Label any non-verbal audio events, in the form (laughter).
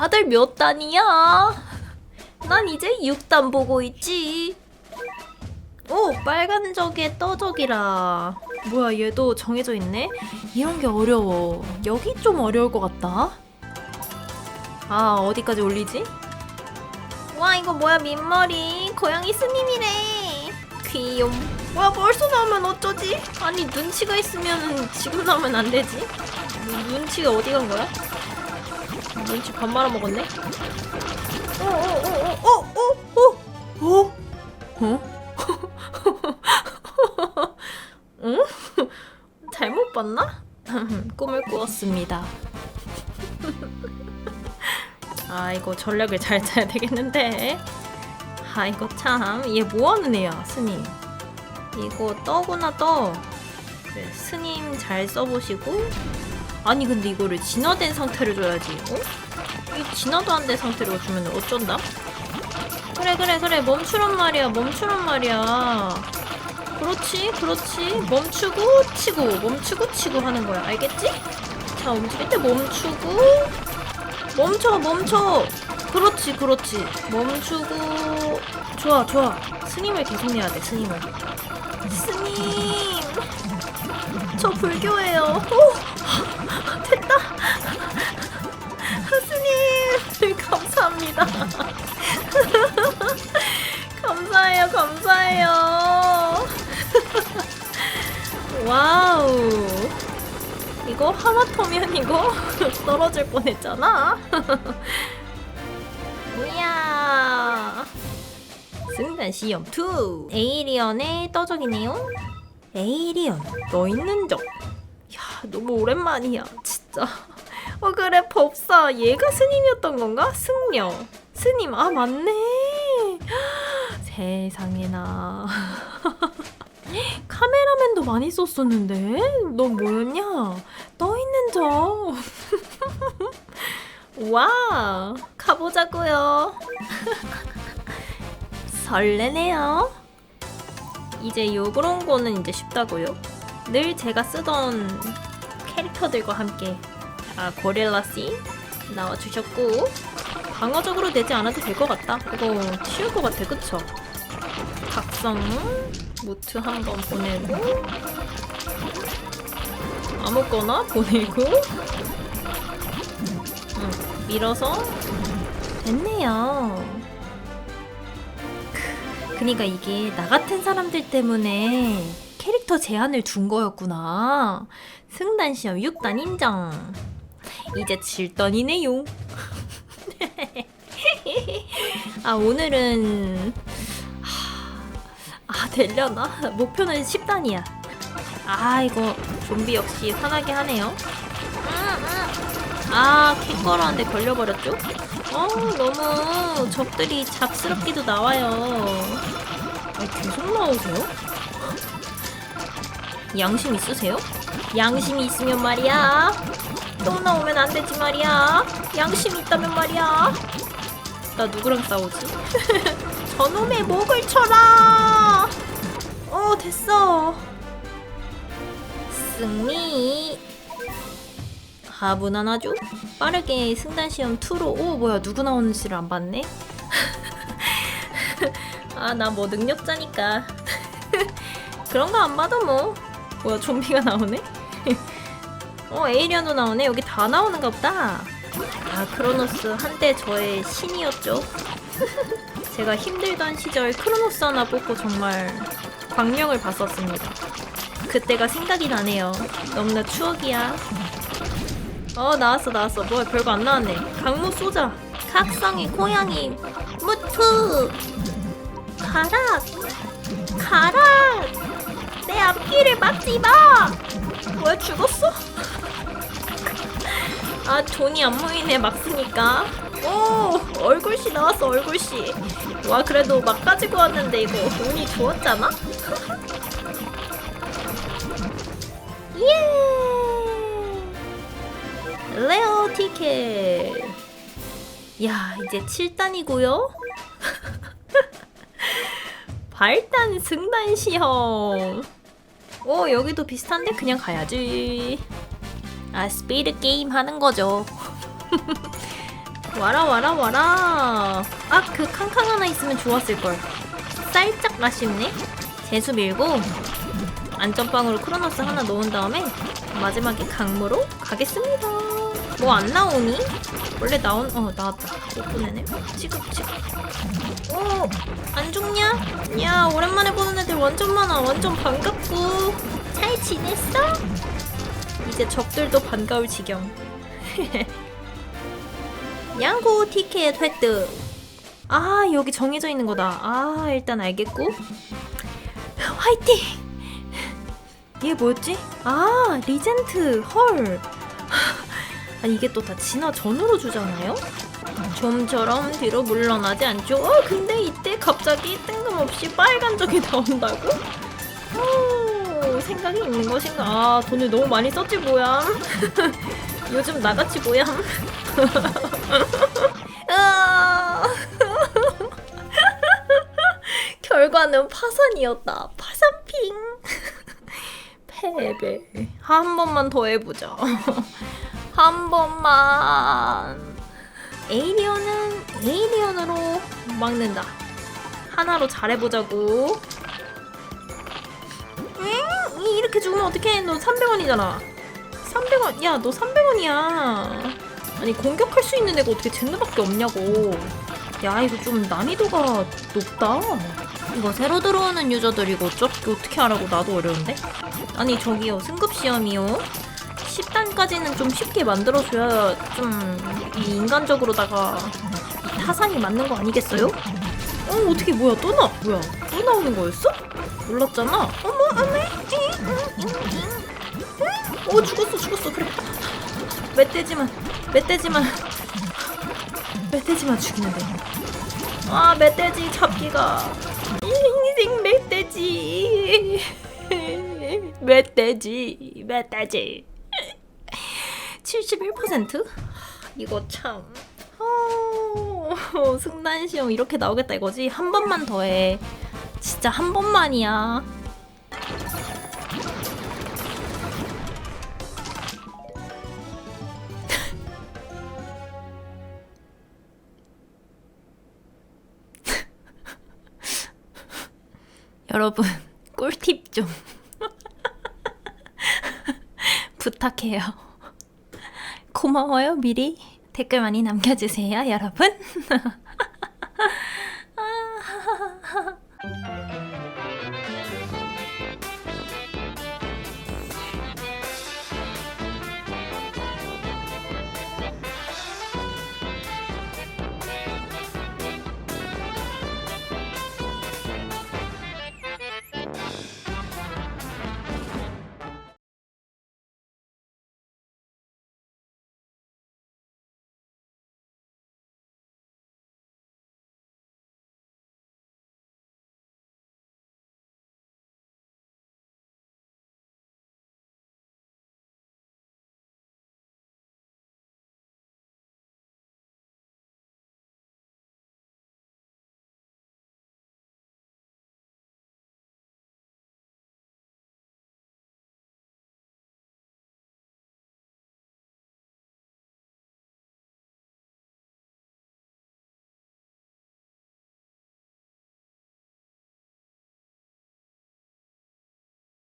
다들 몇 단이야? 난 이제 6단 보고 있지. 오, 빨간 적에 떠적이라. 뭐야, 얘도 정해져 있네? 이런 게 어려워. 여기 좀 어려울 것 같다. 아, 어디까지 올리지? 와, 이거 뭐야, 민머리. 고양이 스님이래. 귀염. 뭐야, 벌써 나오면 어쩌지? 아니, 눈치가 있으면 지금 나오면 안 되지? 눈- 눈치가 어디 간 거야? 눈치 반 말아 먹었네? 어, 어어어어어어어 어? 어? (laughs) 응? 잘못 봤나? (laughs) 꿈을 꾸었습니다. (laughs) 아 이거 전략을 잘 짜야 되겠는데. 아 이거 참 얘 뭐하는 애야 스님. 이거 떠구나 떠. 그래, 스님 잘 써보시고. 아니 근데 이거를 진화된 상태를 줘야지. 어? 이 진화도 안 된 상태로 주면 어쩐다? 그래 그래 그래. 멈추란 말이야 멈추란 말이야. 그렇지 그렇지. 멈추고 치고 멈추고 치고 하는 거야. 알겠지? 자 움직일 때 멈추고 멈춰 멈춰. 그렇지 그렇지. 멈추고. 좋아 좋아. 스님을 계속 내야 돼 스님을. 스님! 저 불교예요. 오 됐다. 스님 감사합니다. 감사해요 감사해요. 와우. 이거 하마터면 이거 떨어질 뻔했잖아. 뭐야. 승단 시험 2 에이리언의 떠적이네요. 에이리언 너 있는 적. 야, 너무 오랜만이야, 진짜. 어, 그래, 법사. 얘가 스님이었던 건가? 승려. 스님, 아, 맞네. 세상에나. 카메라맨도 많이 썼었는데? 너 뭐였냐? 떠 있는 적. 와, 가보자고요. 설레네요. 이제 요 그런 거는 이제 쉽다고요. 늘 제가 쓰던 캐릭터들과 함께 아 고릴라 씨 나와주셨고 방어적으로 내지 않아도 될 것 같다. 이거 쉬울 것 같아, 그쵸? 각성 무트 한 번 보내고 아무거나 보내고 응, 밀어서 됐네요. 그니까 이게 나 같은 사람들 때문에 캐릭터 제한을 둔 거였구나. 승단 시험 6단 인정. 이제 7단이네요. (laughs) 아 오늘은 아 되려나? 목표는 10단이야. 아 이거 좀비 역시 화나게 하네요. 아 캥거루한테 걸려버렸죠? 어 너무 적들이 잡스럽기도 나와요. 아, 계속 나오세요? 양심 있으세요? 양심이 있으면 말이야. 또 나오면 안 되지 말이야. 양심 있다면 말이야. 나 누구랑 싸우지? (laughs) 저놈의 목을 쳐라. 어 됐어. 승리. 아 무난하죠? 빠르게 승단 시험 2로 오 뭐야 누구 나오는지를 안 봤네. (laughs) 아 나 뭐 능력자니까 (laughs) 그런 거 안 봐도 뭐 뭐야 좀비가 나오네? (laughs) 어 에이리언도 나오네? 여기 다 나오는가 보다. 아 크로노스 한때 저의 신이었죠. (laughs) 제가 힘들던 시절 크로노스 하나 뽑고 정말 광명을 봤었습니다. 그때가 생각이 나네요. 너무나 추억이야. 어 나왔어 나왔어. 뭐야 별거 안 나왔네. 강무 쏘자. 각성의 고양이. 무투! 가라! 가라 내 앞길을 막지 마! 뭐야 죽었어? 아 돈이 안 모이네 막 쓰니까 오 얼굴씨 나왔어 얼굴씨 와 그래도 막 가지고 왔는데 이거 운이 좋았잖아? (laughs) 예 레어 티켓 야 이제 7단이고요 (laughs) 발단 승단 시험. 오 여기도 비슷한데? 그냥 가야지. 아 스피드 게임 하는 거죠. (laughs) 와라 와라 와라. 아 그 캉캉 하나 있으면 좋았을걸. 살짝 아쉽네. 재수 밀고 안전빵으로 크로노스 하나 넣은 다음에 마지막에 강무로 가겠습니다. 뭐 안 나오니? 원래 나온 어 나왔다. 예쁘네네. 지급지급 오안 죽냐? 야 오랜만에 보는 애들 완전 많아 완전 반갑고 잘 지냈어? 이제 적들도 반가울 지경 (laughs) 양고 티켓 획득 아 여기 정해져 있는 거다 아 일단 알겠고 화이팅 이게 뭐였지? 아 리젠트 헐 (laughs) 아니 이게 또 다 진화 전으로 주잖아요? 좀처럼 뒤로 물러나지 않죠? 어 근데 이때 갑자기 뜬금없이 빨간 적이 (laughs) 나온다고? 오, 생각이 있는 것인가? 아 돈을 너무 많이 썼지 뭐야 (laughs) 요즘 나같이 뭐야 (laughs) 아. 결과는 파산이었다 파산핑 패배 한 번만 더 해보자 한 번만 에이리언은 에이리언으로 막는다. 하나로 잘해보자고. 응? 이렇게 죽으면 어떡해? 너 300원이잖아. 300원 야 너 300원이야. 아니 공격할 수 있는 애가 어떻게 젠드밖에 없냐고. 야 이거 좀 난이도가 높다. 이거 새로 들어오는 유저들이고 어떻게 어떻게 하라고 나도 어려운데? 아니 저기요 승급 시험이요 10단까지는 좀 쉽게 만들어줘야 좀 이 인간적으로다가 이 타산이 맞는 거 아니겠어요? 어 어떻게 뭐야? 또 나 뭐야? 또 나오는 거였어? 몰랐잖아. 어머 어메. 어 죽었어 죽었어. 그래. 멧돼지만 멧돼지만 멧돼지만 죽이면 돼아 멧돼지 잡기가. 인생 멧돼지. 멧돼지 멧돼지 71%? 이거 참. 어, 승단 시험 이렇게 나오겠다 이거지? 한 번만 더 해. 진짜 한 번만이야. (laughs) 여러분 꿀팁 좀. (laughs) 부탁해요. 고마워요 미리 댓글 많이 남겨주세요 여러분. (laughs)